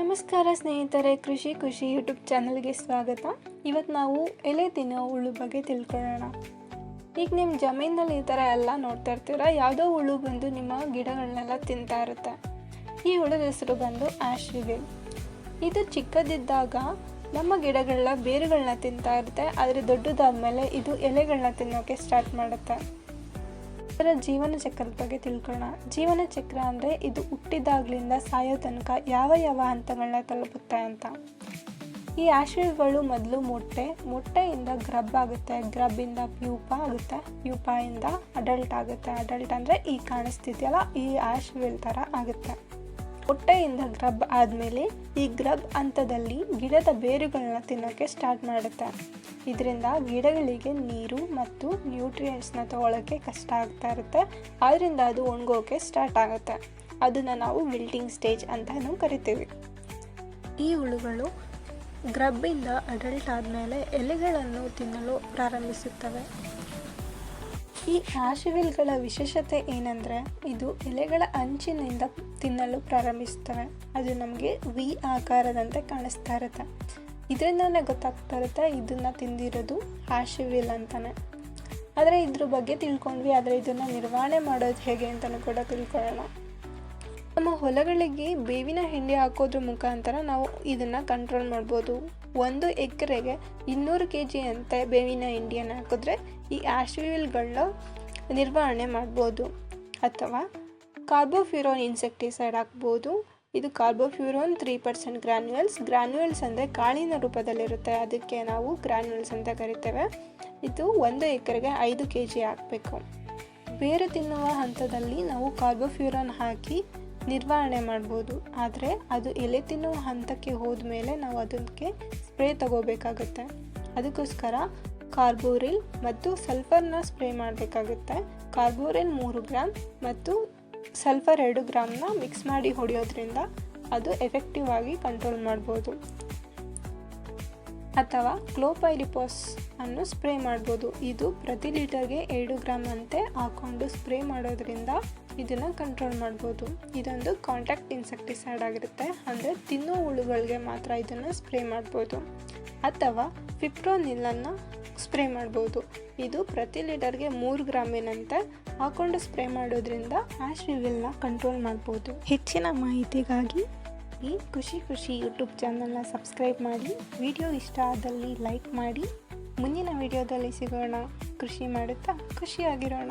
ನಮಸ್ಕಾರ ಸ್ನೇಹಿತರೆ, ಕೃಷಿ ಖುಷಿ ಯೂಟ್ಯೂಬ್ ಚಾನಲ್ಗೆ ಸ್ವಾಗತ. ಇವತ್ತು ನಾವು ಎಲೆ ತಿನ್ನೋ ಹುಳು ಬಗ್ಗೆ ತಿಳ್ಕೊಳ್ಳೋಣ. ಈಗ ನಿಮ್ಮ ಜಮೀನಲ್ಲಿ ಈ ಥರ ಎಲ್ಲ ನೋಡ್ತಾ ಇರ್ತೀರ? ಯಾವುದೋ ಹುಳು ಬಂದು ನಿಮ್ಮ ಗಿಡಗಳನ್ನೆಲ್ಲ ತಿಂತಾ ಇರುತ್ತೆ. ಈ ಹುಳದ ಹೆಸರು ಬಂದು ಆಶ್ವಿವಿಲ್ ಇದು ಚಿಕ್ಕದಿದ್ದಾಗ ನಮ್ಮ ಗಿಡಗಳನ್ನ ಬೇರುಗಳನ್ನ ತಿಂತಾ ಇರುತ್ತೆ. ಆದರೆ ದೊಡ್ಡದಾದ ಮೇಲೆ ಇದು ಎಲೆಗಳನ್ನ ತಿನ್ನೋಕೆ ಸ್ಟಾರ್ಟ್ ಮಾಡುತ್ತೆ. ಇದರ ಜೀವನ ಚಕ್ರದ ಬಗ್ಗೆ ತಿಳ್ಕೊಳ್ಳೋಣ. ಜೀವನ ಚಕ್ರ ಅಂದರೆ ಇದು ಹುಟ್ಟಿದಾಗ್ಲಿಂದ ಸಾಯೋ ತನಕ ಯಾವ ಯಾವ ಹಂತಗಳನ್ನ ತಲುಪುತ್ತೆ ಅಂತ. ಈ ಆಶ್ರಯಗಳು ಮೊದಲು ಮೊಟ್ಟೆ, ಮೊಟ್ಟೆಯಿಂದ ಗ್ರಬ್ ಆಗುತ್ತೆ. ಗ್ರಬ್ಬಿಂದ ಪ್ಯೂಪ ಆಗುತ್ತೆ. ಪ್ಯೂಪದಿಂದ ಅಡಲ್ಟ್ ಆಗುತ್ತೆ. ಅಡಲ್ಟ್ ಅಂದರೆ ಈ ಕಾಣಿಸ್ತಿದೆಯಲ್ಲ ಈ ಆಶ್ವಿಲ್ ಥರ ಆಗುತ್ತೆ. ಮೊಟ್ಟೆಯಿಂದ ಗ್ರಬ್ ಆದಮೇಲೆ ಈ ಗ್ರಬ್ ಹಂತದಲ್ಲಿ ಗಿಡದ ಬೇರುಗಳನ್ನ ತಿನ್ನೋಕ್ಕೆ ಸ್ಟಾರ್ಟ್ ಮಾಡುತ್ತೆ. ಇದರಿಂದ ಗಿಡಗಳಿಗೆ ನೀರು ಮತ್ತು ನ್ಯೂಟ್ರಿಯೆಂಟ್ಸ್ನ ತಗೊಳ್ಳೋಕ್ಕೆ ಕಷ್ಟ ಆಗ್ತಾ ಇರುತ್ತೆ. ಆದ್ದರಿಂದ ಅದು ಒಣಗೋಕೆ ಸ್ಟಾರ್ಟ್ ಆಗುತ್ತೆ. ಅದನ್ನು ನಾವು ವಿಲ್ಟಿಂಗ್ ಸ್ಟೇಜ್ ಅಂತಲೂ ಕರಿತೀವಿ. ಈ ಹುಳುಗಳು ಗ್ರಬ್ಬಿಂದ ಅಡಲ್ಟ್ ಆದಮೇಲೆ ಎಲೆಗಳನ್ನು ತಿನ್ನಲು ಪ್ರಾರಂಭಿಸುತ್ತವೆ. ಈ ಆಶಿವಿಲ್ಗಳ ವಿಶೇಷತೆ ಏನಂದರೆ ಇದು ಎಲೆಗಳ ಅಂಚಿನಿಂದ ತಿನ್ನಲು ಪ್ರಾರಂಭಿಸ್ತವೆ ಅದು ನಮಗೆ ವಿ ಆಕಾರದಂತೆ ಕಾಣಿಸ್ತಾ ಇರುತ್ತೆ. ಇದರಿಂದನೇ ಗೊತ್ತಾಗ್ತಾ ಇರುತ್ತೆ ಇದನ್ನು ತಿಂದಿರೋದು ಆಶಿವಿಲ್ ಅಂತಾನೆ. ಆದರೆ ಇದ್ರ ಬಗ್ಗೆ ತಿಳ್ಕೊಂಡ್ವಿ, ಆದರೆ ಇದನ್ನು ನಿರ್ವಹಣೆ ಮಾಡೋದು ಹೇಗೆ ಅಂತಲೂ ಕೂಡ ತಿಳ್ಕೊಳ್ಳೋಣ. ನಮ್ಮ ಹೊಲಗಳಿಗೆ ಬೇವಿನ ಹಿಂಡಿ ಹಾಕೋದ್ರ ಮುಖಾಂತರ ನಾವು ಇದನ್ನು ಕಂಟ್ರೋಲ್ ಮಾಡ್ಬೋದು. ಒಂದು ಎಕರೆಗೆ ಇನ್ನೂರು ಕೆ ಜಿ ಅಂತ ಬೇವಿನ ಹಿಂಡಿಯನ್ನು ಹಾಕಿದ್ರೆ ಈ ಆಶ್ವಿಲ್ಗಳನ್ನ ನಿರ್ವಹಣೆ ಮಾಡ್ಬೋದು. ಅಥವಾ ಕಾರ್ಬೋಫ್ಯೂರೋನ್ ಇನ್ಸೆಕ್ಟಿಸೈಡ್ ಹಾಕ್ಬೋದು. ಇದು ಕಾರ್ಬೋಫ್ಯೂರೋನ್ ತ್ರೀ ಪರ್ಸೆಂಟ್ ಗ್ರ್ಯಾನ್ಯುಯಲ್ಸ್ ಗ್ರ್ಯಾನ್ಯುಯಲ್ಸ್ ಅಂದರೆ ಕಾಳಿನ ರೂಪದಲ್ಲಿರುತ್ತೆ. ಅದಕ್ಕೆ ನಾವು ಗ್ರ್ಯಾನ್ಯುಯಲ್ಸ್ ಅಂತ ಕರಿತೇವೆ. ಇದು ಒಂದು ಎಕರೆಗೆ ಐದು ಕೆ ಜಿ ಹಾಕಬೇಕು. ಬೇರೆ ತಿನ್ನುವ ಹಂತದಲ್ಲಿ ನಾವು ಕಾರ್ಬೋಫ್ಯೂರಾನ್ ಹಾಕಿ ನಿರ್ವಹಣೆ ಮಾಡ್ಬೋದು. ಆದರೆ ಅದು ಎಲೆ ತಿನ್ನುವ ಹಂತಕ್ಕೆ ಹೋದ ಮೇಲೆ ನಾವು ಅದಕ್ಕೆ ಸ್ಪ್ರೇ ತಗೋಬೇಕಾಗುತ್ತೆ. ಅದಕ್ಕೋಸ್ಕರ ಕಾರ್ಬೋರಿಲ್ ಮತ್ತು ಸಲ್ಫರ್ನ ಸ್ಪ್ರೇ ಮಾಡಬೇಕಾಗುತ್ತೆ. ಕಾರ್ಬೋರಿಲ್ ಮೂರು ಗ್ರಾಮ್ ಮತ್ತು ಸಲ್ಫರ್ ಎರಡು ಗ್ರಾಮ್ನ ಮಿಕ್ಸ್ ಮಾಡಿ ಹೊಡೆಯೋದ್ರಿಂದ ಅದು ಎಫೆಕ್ಟಿವ್ ಆಗಿ ಕಂಟ್ರೋಲ್ ಮಾಡ್ಬೋದು. ಅಥವಾ ಕ್ಲೋಪೈರಿಪೋಸ್ ಅನ್ನು ಸ್ಪ್ರೇ ಮಾಡ್ಬೋದು. ಇದು ಪ್ರತಿ ಲೀಟರ್ಗೆ ಎರಡು ಗ್ರಾಮ್ ಅಂತೆ ಹಾಕೊಂಡು ಸ್ಪ್ರೇ ಮಾಡೋದ್ರಿಂದ ಇದನ್ನು ಕಂಟ್ರೋಲ್ ಮಾಡ್ಬೋದು. ಇದೊಂದು ಕಾಂಟ್ಯಾಕ್ಟ್ ಇನ್ಸೆಕ್ಟಿಸೈಡ್ ಆಗಿರುತ್ತೆ. ಅಂದರೆ ತಿನ್ನೋ ಹುಳುಗಳಿಗೆ ಮಾತ್ರ ಇದನ್ನು ಸ್ಪ್ರೇ ಮಾಡ್ಬೋದು. ಅಥವಾ ಫಿಪ್ರೋನಿಲ್ಲನ್ನು ಸ್ಪ್ರೇ ಮಾಡ್ಬೋದು. ಇದು ಪ್ರತಿ ಲೀಟರ್ಗೆ ಮೂರು ಗ್ರಾಮಿನಂತೆ ಹಾಕೊಂಡು ಸ್ಪ್ರೇ ಮಾಡೋದ್ರಿಂದ ಆಶ್ ಕಂಟ್ರೋಲ್ ಮಾಡ್ಬೋದು. ಹೆಚ್ಚಿನ ಮಾಹಿತಿಗಾಗಿ ಈ ಖುಷಿ ಖುಷಿ ಯೂಟ್ಯೂಬ್ ಚಾನಲ್ನ ಸಬ್ಸ್ಕ್ರೈಬ್ ಮಾಡಿ, ವಿಡಿಯೋ ಇಷ್ಟ ಆದಲ್ಲಿ ಲೈಕ್ ಮಾಡಿ, ಮುಂದಿನ ವಿಡಿಯೋದಲ್ಲಿ ಸಿಗೋಣ. ಕೃಷಿ ಮಾಡುತ್ತಾ, ಖುಷಿಯಾಗಿರೋಣ.